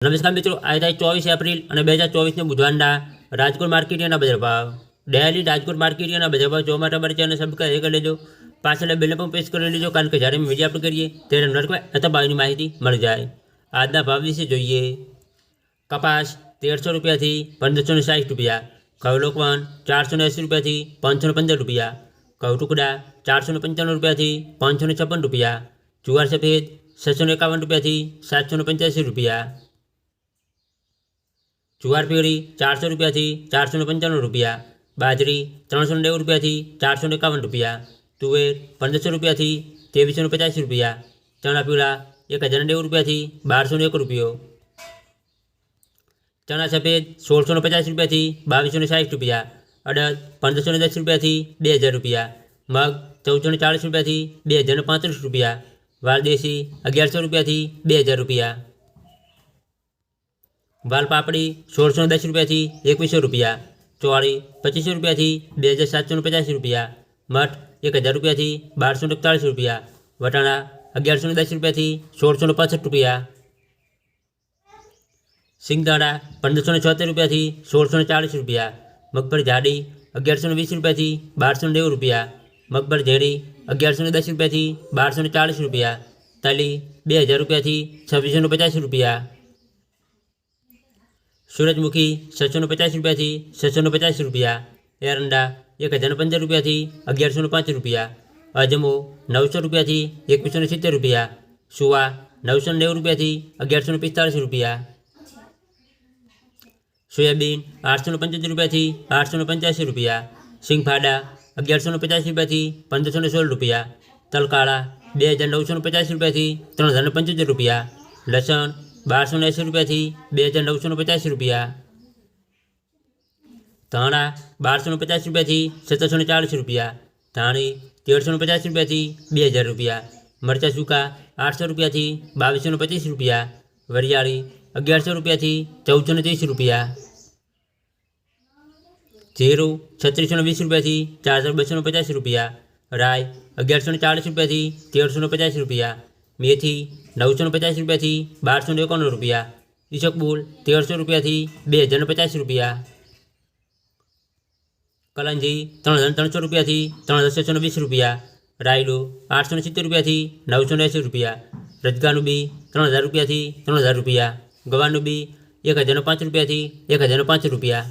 નમસ્કાર મિત્રો આજે તારીખ ચોવીસ એપ્રિલ અને બે હજાર ચોવીસને બુધવારના રાજકોટ માર્કેટિયાના બજાર ભાવ ડેલી રાજકોટ માર્કેટિયાના બજાર ભાવ જોવા માટે અમારી ચેનલ સબસ્ક્રાઈબ કરી લેજો પાછળ બેલ પણ પ્રેસ કરી લેજો કારણ કે જ્યારે અમે વિડીયો અપલોડ કરીએ ત્યારે નોટિફાઈ અથવા ભાવની માહિતી મળી જાય આજના ભાવ વિશે જોઈએ કપાસ તેરસો રૂપિયાથી પંદરસો ને સાઠ રૂપિયા ઘઉં લોકવન ચારસો ને એંસી રૂપિયાથી પાંચસો ને પંદર રૂપિયા ઘઉં ટુકડા ચારસો ને પંચાણું રૂપિયાથી પાંચસો ને છપ્પન રૂપિયા જુવાર સફેદ છસો ને એકાવન રૂપિયાથી સાતસો ને પંચ્યાસી રૂપિયા જુવાર ચારસો રૂપિયાથી ચારસો ને પંચાણું રૂપિયા, બાજરી ત્રણસો નેવું રૂપિયાથી ચારસો એકાવન રૂપિયા, તુવેર પંદરસો રૂપિયાથી ત્રેવીસો પચાસ રૂપિયા, ચણા પીળા એક હજાર નેવું રૂપિયાથી બારસો એક રૂપિયો. ચણા સફેદ સોળસો ને પચાસ રૂપિયાથી બાવીસો ને સાઠ રૂપિયા, અડદ પંદરસો ને દસ રૂપિયાથી બે હજાર રૂપિયા, મગ ચૌદસો ને ચાળીસ રૂપિયાથી બે હજાર ને પાંત્રીસ રૂપિયા, વાલદેશી અગિયારસો રૂપિયાથી બે હજાર રૂપિયા. વાલ પાપડી સોળસો દસ રૂપિયાથી એકવીસો રૂપિયા ચોળી પચીસો રૂપિયાથી બે હજાર સાતસો ને પચાસ રૂપિયા મઠ એક હજાર રૂપિયાથી બારસો ને એકતાળીસ રૂપિયા વટાણા અગિયારસો ને દસ રૂપિયાથી સોળસો ને પાસઠ રૂપિયા સિંગદાણા પંદરસો ને છોતેર રૂપિયાથી સોળસો ને ચાળીસ રૂપિયા મગફળી જાડી અગિયારસો ને વીસ રૂપિયાથી બારસો ને નેવું રૂપિયા મગફળી ઝેરી અગિયારસો ને દસ રૂપિયાથી બારસો ને ચાળીસ રૂપિયા તલી બે હજાર રૂપિયાથી છવ્વીસો ને પચાસ રૂપિયા સૂરજમુખી છસો ને પચાસ રૂપિયાથી છસો ને પચાસ રૂપિયા એરંડા એક હજાર પંદર રૂપિયાથી અગિયારસો ને પાંચ રૂપિયા અજમો નવસો રૂપિયાથી એકવીસો ને સિત્તેર રૂપિયા સુવા નવસો ને નેવું રૂપિયાથી અગિયારસો ને પિસ્તાળીસ રૂપિયા સોયાબીન આઠસો ને પંચોતેર રૂપિયાથી આઠસો ને પંચ્યાસી રૂપિયા સિંગફાડા અગિયારસો ને પચાસ રૂપિયાથી પંદરસો ને સોળ રૂપિયા તલકાળા બે હજાર નવસો ને પચાસ રૂપિયાથી ત્રણ હજાર ને પંચોતેર રૂપિયા લસણ બારસો ને એંસી રૂપિયાથી બે હજાર નવસો ને પચાસી રૂપિયા ધાણા બારસો ને પચાસ રૂપિયાથી સત્તરસો ને ચાળીસ રૂપિયા ધાણી તેરસો ને પચાસ રૂપિયાથી બે હજાર રૂપિયા મરચાં સૂકા આઠસો રૂપિયાથી બાવીસો ને પચીસ રૂપિયા વરિયાળી અગિયારસો રૂપિયાથી ચૌદસો ને ત્રીસ રૂપિયા જીરું છત્રીસો ને વીસ રૂપિયાથી ચાર હજાર બસો ને પચાસ રૂપિયા રાય અગિયારસો ને ચાળીસ રૂપિયાથી તેરસો ને પચાસ રૂપિયા મેથી નવસો ને પચાસ રૂપિયાથી બારસો ને એકાણું રૂપિયા ઈશકબુલ તેરસો રૂપિયાથી બે હજાર ને પચાસ રૂપિયા કલંજી ત્રણ હજાર ત્રણસો રૂપિયાથી ત્રણ હજાર છસો ને વીસ રૂપિયા રાયડું આઠસો ને સિત્તેર રૂપિયાથી નવસો ને એંસી રૂપિયા રજગાનું બી ત્રણ હજાર રૂપિયાથી ત્રણ હજાર રૂપિયા ગવાનું બી એક હજારનો પાંચ રૂપિયાથી એક હજારનો પાંચ રૂપિયા